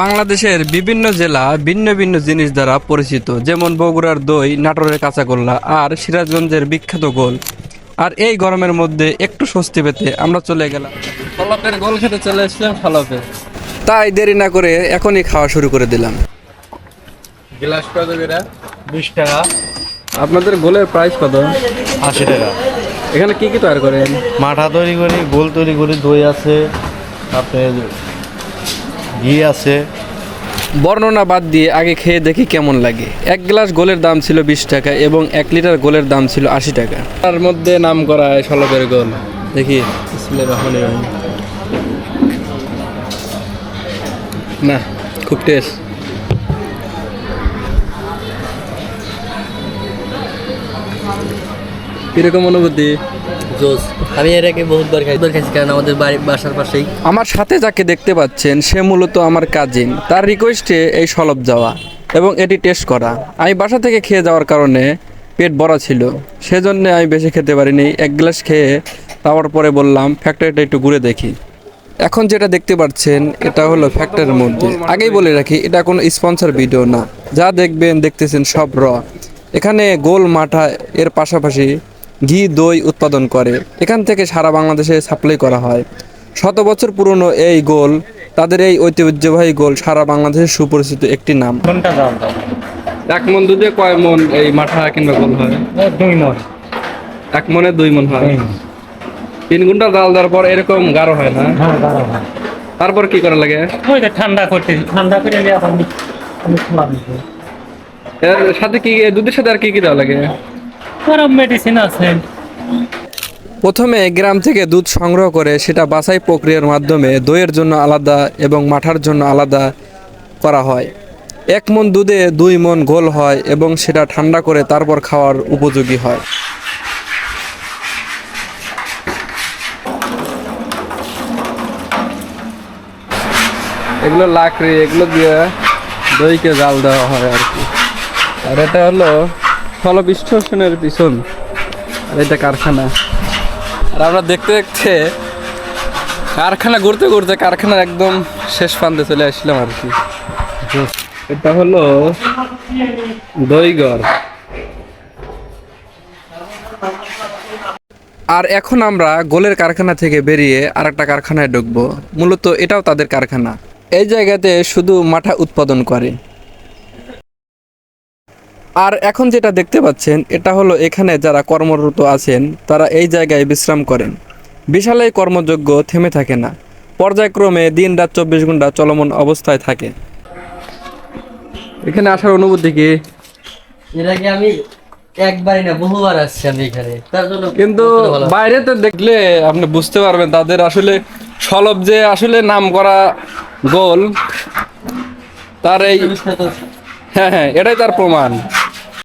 বাংলাদেশের বিভিন্ন জেলা ভিন্ন ভিন্ন জিনিস দ্বারা পরিচিত যেমন বগুড়ার দই নাটোরের কাঁচাগোল্লা আর সিরাজগঞ্জের বিখ্যাত গোল। আর এই গরমের মধ্যে একটু স্বস্তি পেতে আমরা চলে গেলাম। ফলপের গোল খেতে চলে এসলাম ফলপে তাই দেরি না করে এখনই খাওয়া শুরু করে দিলাম। গ্লাস কত করে? বিশ টাকা। আপনাদের গোলের প্রাইস কত? আশি টাকা। এখানে কি কি তৈরি করেন? মাঠা তৈরি করি গোল তৈরি করি দই আছে আপনার ঘি আছে। বর্ণনা বাদ দিয়ে আগে খেয়ে দেখি কেমন লাগে। এক গ্লাস গোলের দাম ছিল বিশ টাকা এবং এক লিটার গোলের দাম ছিল আশি টাকা। তার মধ্যে নাম করা হয় সলবের গোল। দেখি। না খুব টেস্ট। কীরকম অনুভূতি? জোস। আমি এর আগে বহুতবার খাই খাইছি কারণ আমাদের বাড়ি বাসার পাশেই। আমার সাথে যাকে দেখতে পাচ্ছেন, সে মূলত আমার কাজিন তার রিকোয়েস্টে এই সলব যাওয়া এবং এটি টেস্ট করা। আমি বাসা থেকে খেয়ে যাওয়ার কারণে পেট ভরা ছিল। সেজন্য আমি বেশি খেতে পারিনি। এক গ্লাস খেয়ে তারপর পরে বললাম ফ্যাক্টরিটা একটু ঘুরে দেখি। এখন যেটা দেখতে পাচ্ছেন, এটা হলো ফ্যাক্টরির মধ্যে। আগেই বলে রাখি, এটা কোনো স্পন্সর ভিডিও না। যা দেখবেন, দেখতেছেন সব র এখানে গোল মাঠা এর পাশাপাশি ঘি দই উৎপাদন করে। এখান থেকে সারা বাংলাদেশে সাপ্লাই করা হয়। শত বছর পুরনো এই গোল তাদের এই ঐতিহ্যবাহী গোল সারা বাংলাদেশের সুপরিচিত একটি নাম। এক মন দুধে কয় মন এই মাঠা কিংবা গোল হয়? দুই মন। এক মনে দুই মন হয়। তিন। ঘণ্টা জাল দেওয়ার পর এরকম গাঢ় হয় না? হ্যাঁ তারপর কি করা লাগে? ঠান্ডা করতে ঠান্ডা করে এর সাথে কি দুধের সাথে আর কি কি দেওয়া লাগে? গরম মেডিসিন আছে। প্রথমে গ্রাম থেকে দুধ সংগ্রহ করে সেটা বাছাই প্রক্রিয়ার মাধ্যমে দইয়ের জন্য আলাদা এবং মাঠার জন্য আলাদা করা হয়। এক মন দুধে দুই মন গোল হয় এবং সেটা ঠান্ডা করে তারপর খাওয়ার উপযোগী হয়। এগুলো লাকড়ি এগুলো দিয়ে দইকে জাল দেওয়া হয় আর কি। আর এটা হলো ফলপ স্টেশনের পিছন। আর এটা কারখানা। আর আমরা দেখতে দেখতে কারখানা ঘুরতে ঘুরতে কারখানার একদম শেষ প্রান্তে চলে আসলাম আর কি। এটা হলো দইগড়। আর এখন আমরা গোলের কারখানা থেকে বেরিয়ে আর একটা কারখানায় ঢুকবো। মূলত এটাও তাদের কারখানা। এই জায়গাতে শুধু মাঠা উৎপাদন করে। আর এখন যেটা দেখতে পাচ্ছেন এটা হলো এখানে যারা কর্মরত আছেন তারা এই জায়গায় বিশ্রাম করেন। বিশাল এই কর্মযোগ্য থেমে থাকে না। পর্যায়ক্রমে দিন রাত চব্বিশ ঘণ্টা চলমান অবস্থায় থাকে। এখানে আসার অনুভূতি কি? এর আগে আমি একবারই না বহুবার আসছি আমি এখানে। তার জন্য কিন্তু ভালো। বাইরেতে দেখলে আপনি বুঝতে পারবেন তাদের আসলে সলব যে আসলে নাম করা গোল তার এই হ্যাঁ হ্যাঁ এটাই তার প্রমাণ।